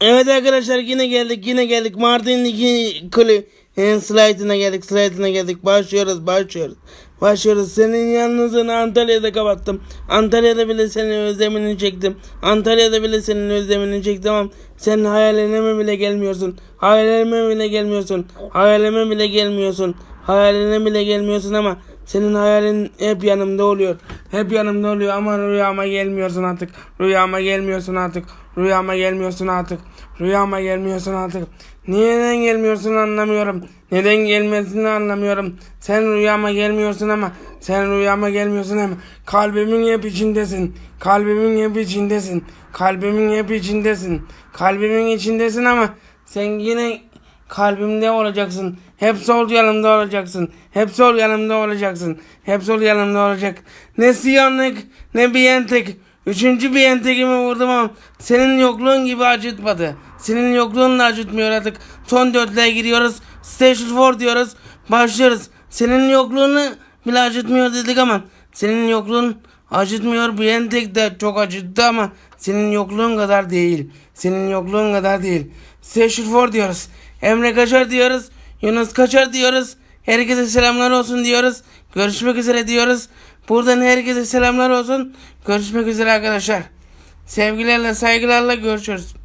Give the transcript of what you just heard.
Evet arkadaşlar yine geldik yine geldik. Mardin 2 kulü slaytına geldik slaytına geldik. Başlıyoruz başlıyoruz. Başlıyoruz. Senin yalnızlığını Antalya'da kapattım. Antalya'da bile senin özlemini çektim. Antalya'da bile senin özlemini çektim ama sen hayalime mi bile gelmiyorsun. Hayalime bile gelmiyorsun. Hayalime bile gelmiyorsun. Hayaline bile gelmiyorsun ama senin hayalin hep yanımda oluyor. Hep yanımda oluyor ama rüyama gelmiyorsun artık. Rüyama gelmiyorsun artık. Rüyama gelmiyorsun artık. Rüyama gelmiyorsun artık. Neden gelmiyorsun anlamıyorum. Neden gelmesini anlamıyorum. Sen rüyama gelmiyorsun ama sen rüyama gelmiyorsun ama kalbimin hep içindesin. Kalbimin hep içindesin. Kalbimin hep içindesin. Kalbimin içindesin ama sen yine kalbimde olacaksın. Hep sol yanımda olacaksın. Hep sol yanımda olacaksın. Hep sol yanımda olacak. Ne Siyonluk ne Biyentek. Üçüncü Biyentek'imi vurdum ama senin yokluğun gibi acıtmadı. Senin yokluğun da acıtmıyor artık. Son dörtlüğe giriyoruz. Station 4 diyoruz. Başlıyoruz. Senin yokluğunu bile acıtmıyor dedik ama senin yokluğun acıtmıyor. Biyentek de çok acıttı ama senin yokluğun kadar değil. Senin yokluğun kadar değil. 4 diyoruz. Emre Kaçar diyoruz. Yunus Kaçar diyoruz. Herkese selamlar olsun diyoruz. Görüşmek üzere diyoruz. Buradan herkese selamlar olsun. Görüşmek üzere arkadaşlar. Sevgilerle saygılarla görüşürüz.